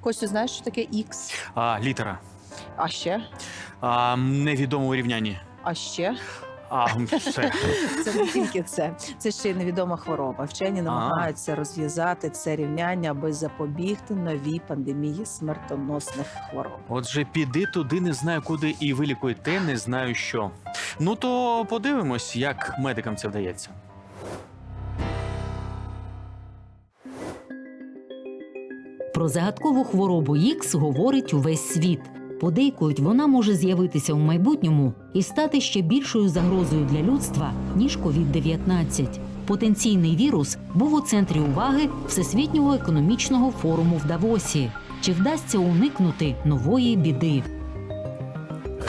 Костю, знаєш, що таке X? А, літера. А ще? А, невідомо у рівнянні. А ще? А, все. Це не тільки це. Це ще й невідома хвороба. Вчені намагаються розв'язати це рівняння, аби запобігти новій пандемії смертоносних хвороб. Отже, піди туди, не знаю куди, і вилікуй те, не знаю що. Ну то подивимось, як медикам це вдається. Про загадкову хворобу Ікс говорить увесь світ. Подейкують, вона може з'явитися у майбутньому і стати ще більшою загрозою для людства, ніж COVID-19. Потенційний вірус був у центрі уваги Всесвітнього економічного форуму в Давосі. Чи вдасться уникнути нової біди?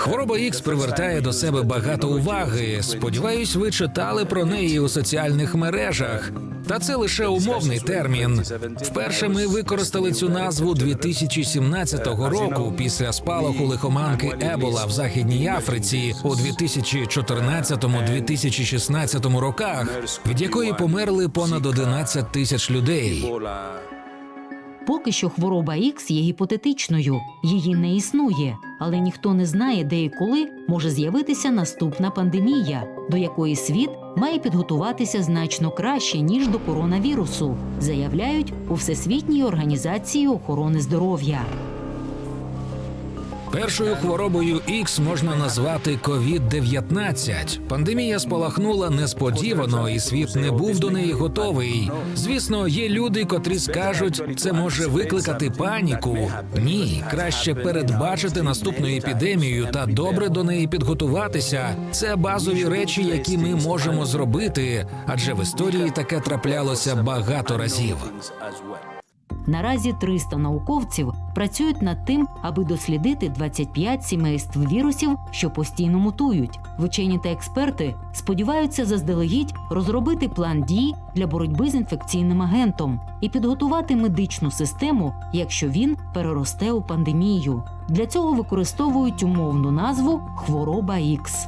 Хвороба Ікс привертає до себе багато уваги. Сподіваюсь, ви читали про неї у соціальних мережах. Та це лише умовний термін. Вперше ми використали цю назву 2017 року після спалаху лихоманки Ебола в Західній Африці у 2014-2016 роках, від якої померли понад 11 тисяч людей. Поки що хвороба Ікс є гіпотетичною, її не існує, але ніхто не знає, де і коли може з'явитися наступна пандемія, до якої світ має підготуватися значно краще ніж до коронавірусу, заявляють у Всесвітній організації охорони здоров'я. Першою хворобою Ікс можна назвати COVID-19. Пандемія спалахнула несподівано, і світ не був до неї готовий. Звісно, є люди, котрі скажуть, це може викликати паніку. Ні, краще передбачити наступну епідемію та добре до неї підготуватися. Це базові речі, які ми можемо зробити, адже в історії таке траплялося багато разів. Наразі 300 науковців працюють над тим, аби дослідити 25 сімейств вірусів, що постійно мутують. Вчені та експерти сподіваються заздалегідь розробити план дій для боротьби з інфекційним агентом і підготувати медичну систему, якщо він переросте у пандемію. Для цього використовують умовну назву хвороба Ікс.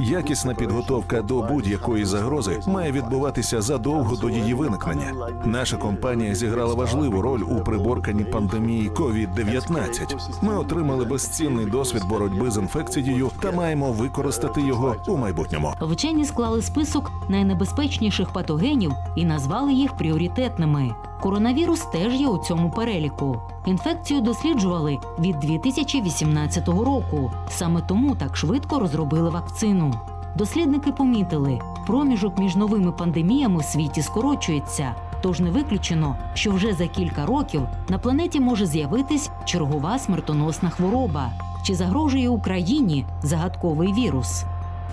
Якісна підготовка до будь-якої загрози має відбуватися задовго до її виникнення. Наша компанія зіграла важливу роль у приборканні пандемії COVID-19. Ми отримали безцінний досвід боротьби з інфекцією та маємо використати його у майбутньому. Вчені склали список найнебезпечніших патогенів і назвали їх пріоритетними. Коронавірус теж є у цьому переліку. Інфекцію досліджували від 2018 року. Саме тому так швидко розробили вакцину. Дослідники помітили, проміжок між новими пандеміями в світі скорочується. Тож не виключено, що вже за кілька років на планеті може з'явитись чергова смертоносна хвороба. Чи загрожує Україні загадковий вірус?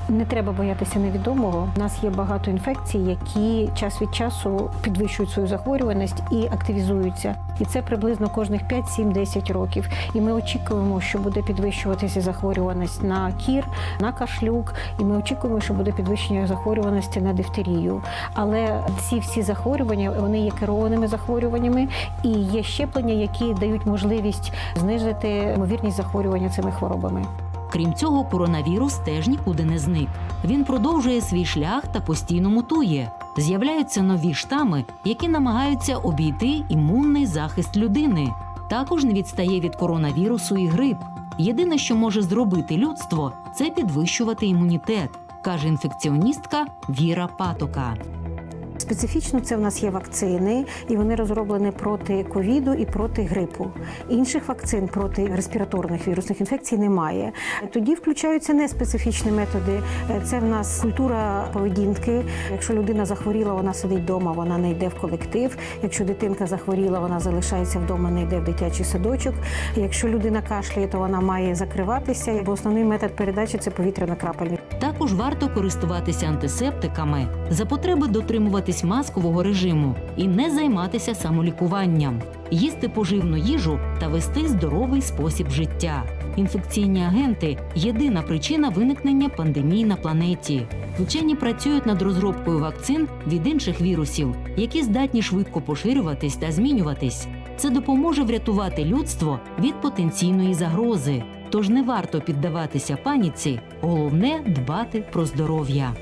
Не треба боятися невідомого. У нас є багато інфекцій, які час від часу підвищують свою захворюваність і активізуються. І це приблизно кожних 5, 7, 10 років. І ми очікуємо, що буде підвищуватися захворюваність на кір, на кашлюк, і ми очікуємо, що буде підвищення захворюваності на дифтерію. Але ці всі захворювання вони є керованими захворюваннями, і є щеплення, які дають можливість знизити ймовірність захворювання цими хворобами. Крім цього, коронавірус теж нікуди не зник. Він продовжує свій шлях та постійно мутує. З'являються нові штами, які намагаються обійти імунний захист людини. Також не відстає від коронавірусу і грип. Єдине, що може зробити людство, це підвищувати імунітет, каже інфекціоністка Віра Патока. Специфічно це в нас є вакцини, і вони розроблені проти ковіду і проти грипу. Інших вакцин проти респіраторних вірусних інфекцій немає. Тоді включаються неспецифічні методи. Це в нас культура поведінки. Якщо людина захворіла, вона сидить вдома, вона не йде в колектив. Якщо дитинка захворіла, вона залишається вдома, не йде в дитячий садочок. Якщо людина кашляє, то вона має закриватися. Бо основний метод передачі це повітряна крапельниця. Також варто користуватися антисептиками, за потреби дотримуватись маскового режиму і не займатися самолікуванням, їсти поживну їжу та вести здоровий спосіб життя. Інфекційні агенти єдина причина виникнення пандемії на планеті. Вчені працюють над розробкою вакцин від інших вірусів, які здатні швидко поширюватись та змінюватись. Це допоможе врятувати людство від потенційної загрози. Тож не варто піддаватися паніці, головне дбати про здоров'я.